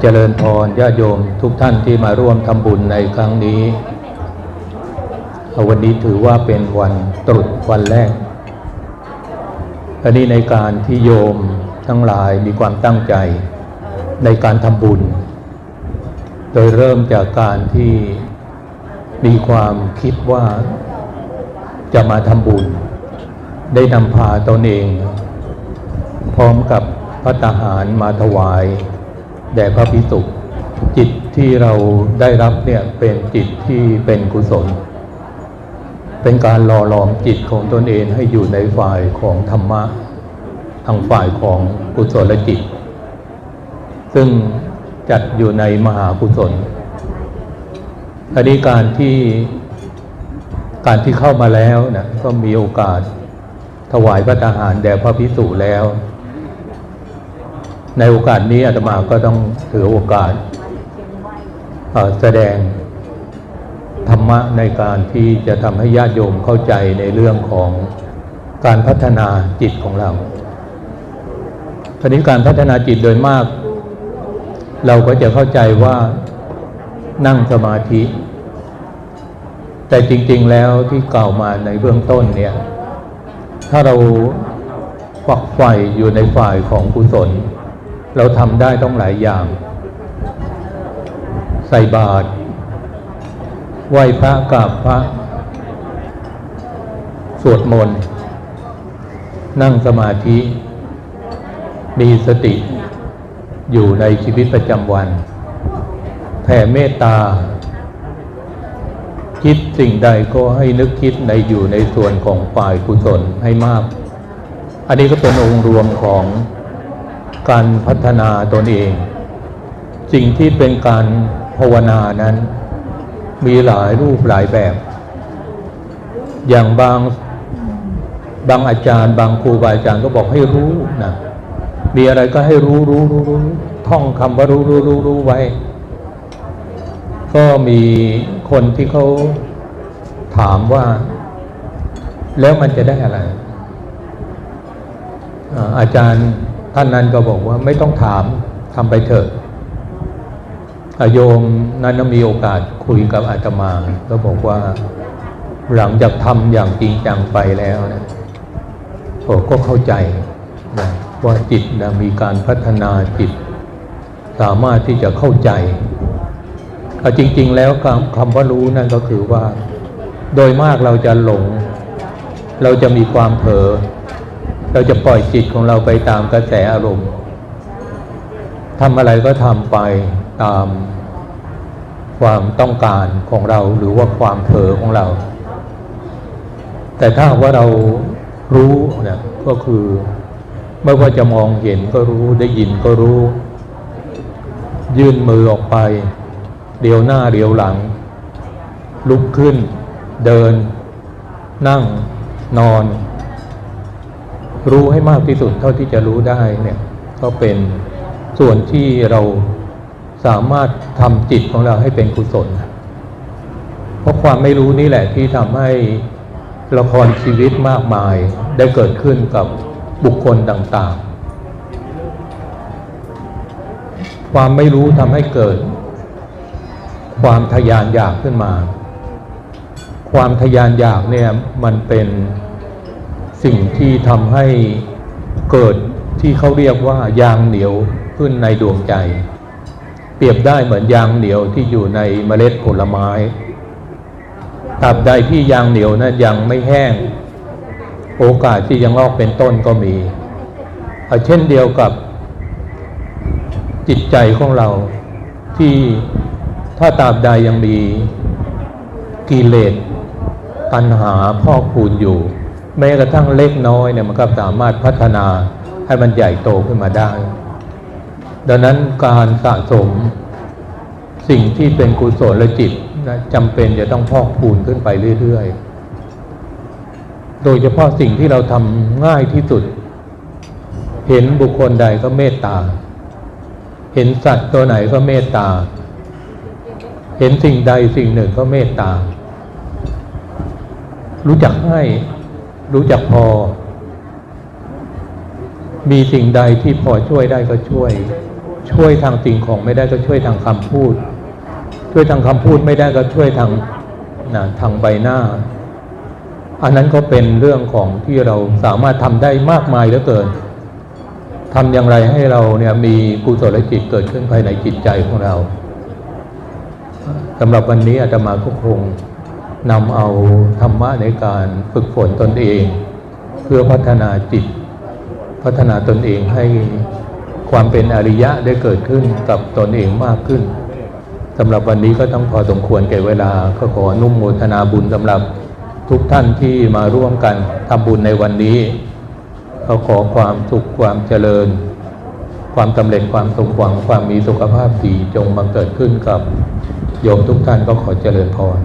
เจริญพรญาติโยมทุกท่านที่มาร่วมทำบุญในครั้งนี้ วันนี้ถือว่าเป็นวันตรุษวันแรกอันนี้ในการที่โยมทั้งหลายมีความตั้งใจในการทำบุญ โดยเริ่มจากการที่มีความคิดว่าจะมาทำบุญ ได้นำพาตนเอง พร้อมกับพระทหารมาถวาย แด่พระพิสุจิตที่เราได้รับเนี่ยเป็นจิตที่เป็นกุศล เป็นการหล่อหลอมจิตของตนเองให้อยู่ในฝ่ายของธรรมะ ทางฝ่ายของกุศลจิต ซึ่งจัดอยู่ในมหากุศลอันนี้การที่การที่เข้ามาแล้วนะก็มีโอกาสถวายพระทหารแด่พระพิสุแล้ว ในโอกาสนี้อาตมาก็ต้องถือโอกาสแสดงธรรมะในการที่จะทำให้ญาติโยมเข้าใจในเรื่องของการพัฒนาจิตของเราทีนี้การพัฒนาจิตโดยมาก เราก็จะเข้าใจว่านั่งสมาธิ แต่จริง ๆ แล้วที่กล่าวมาในเบื้องต้นเนี่ย ถ้าเราฝักใฝ่อยู่ในฝ่ายของกุศล เราทำได้ต้องหลายอย่าง ใส่บาตรไหว้พระกราบพระ สวดมนต์ นั่งสมาธิ มีสติ อยู่ในชีวิตประจำวัน แผ่เมตตา คิดสิ่งใดก็ให้นึกคิดในอยู่ในส่วนของฝ่ายกุศลให้มาก อันนี้ก็เป็นองค์รวมของ การพัฒนาตนเองสิ่งที่เป็นการภาวนานั้น มีหลายรูปหลายแบบ อย่างบางบางอาจารย์ บางครูบาอาจารย์ก็บอกให้รู้นะมีอะไรก็ให้รู้รู้รู้รู้ท่องคำว่ารู้รู้รู้รู้ไว้ ก็มีคนที่เขาถามว่า แล้วมันจะได้อะไรอาจารย์ ท่านนั้นก็บอกว่าไม่ต้องถามทำไปเถอะโยมนั้นมีโอกาสคุยกับอาตมา ก็บอกว่าหลังจากทำอย่างจริงจังไปแล้วนะผมก็เข้าใจนะว่าจิตนะมีการพัฒนาจิต สามารถที่จะเข้าใจจริง ๆ แล้วคำว่ารู้นั่นก็คือว่า โดยมากเราจะหลง เราจะมีความเผลอ เราจะปล่อยจิตของเราไปตามกระแสอารมณ์ทำอะไรก็ทำไปตามความต้องการของเราหรือว่าความเผลอของเรา แต่ถ้าว่าเรารู้เนี่ยก็คือไม่ว่าจะมองเห็นก็รู้ได้ยินก็รู้ ยื่นมือออกไป เดียวหน้าเดียวหลัง ลุกขึ้น เดิน นั่งนอน รู้ให้มากที่สุดเท่าที่จะรู้ได้เนี่ยก็เป็นส่วนที่เราสามารถทำจิตของเราให้เป็นกุศล เพราะความไม่รู้นี่แหละที่ทำให้ละครชีวิตมากมายได้เกิดขึ้นกับบุคคลต่างๆ ความไม่รู้ทำให้เกิด ความทยานอยากขึ้นมา ความทยานอยากเนี่ยมันเป็น สิ่งที่ทำให้เกิดที่เขาเรียกว่ายางเหนียวขึ้นในดวงใจ เปรียบได้เหมือนยางเหนียวที่อยู่ในเมล็ดผลไม้ตราบใดที่ยางเหนียวนะั้นยังไม่แห้ง โอกาสที่ยังงอกเป็นต้นก็มีเช่นเดียวกับจิตใจของเราที่ถ้าตราบใดยังมีกิเลสตัณหาพ่อคูณอยู่ แม้กระทั่งเล็กน้อยเนี่ยมันก็สามารถพัฒนาให้มันใหญ่โตขึ้นมาได้ ดังนั้นการสะสมสิ่งที่เป็นกุศลและจิตนะจำเป็นจะต้องพอกพูนขึ้นไปเรื่อยๆ โดยเฉพาะสิ่งที่เราทำง่ายที่สุด เห็นบุคคลใดก็เมตตา เห็นสัตว์ตัวไหนก็เมตตา เห็นสิ่งใดสิ่งหนึ่งก็เมตตา รู้จักให้ รู้จักพอ มีสิ่งใดที่พอช่วยได้ก็ช่วย ช่วยทางสิ่งของไม่ได้ก็ช่วยทางคำพูด ช่วยทางคำพูดไม่ได้ก็ช่วยทางนะทางใบหน้า อันนั้นก็เป็นเรื่องของที่เราสามารถทำได้มากมายเหลือเกินทำอย่างไรให้เราเนี่ยมีกุศลจิตเกิดขึ้นภายในจิตใจของเราสำหรับวันนี้อาตมาก็คง นำเอาธรรมะในการฝึกฝนตนเอง เพื่อพัฒนาจิต พัฒนาตนเองให้ความเป็นอริยะได้เกิดขึ้นกับตนเองมากขึ้นสำหรับวันนี้ก็ต้องพอสมควรแก่เวลาก็ขออนุ่มโมทนาบุญสำหรับทุกท่านที่มาร่วมกันทำบุญในวันนี้เขาขอความสุขความเจริญ ความสำเร็จความสมหวังความมีสุขภาพดีจงมาเกิดขึ้นกับโยมทุกท่านก็ขอเจริญพร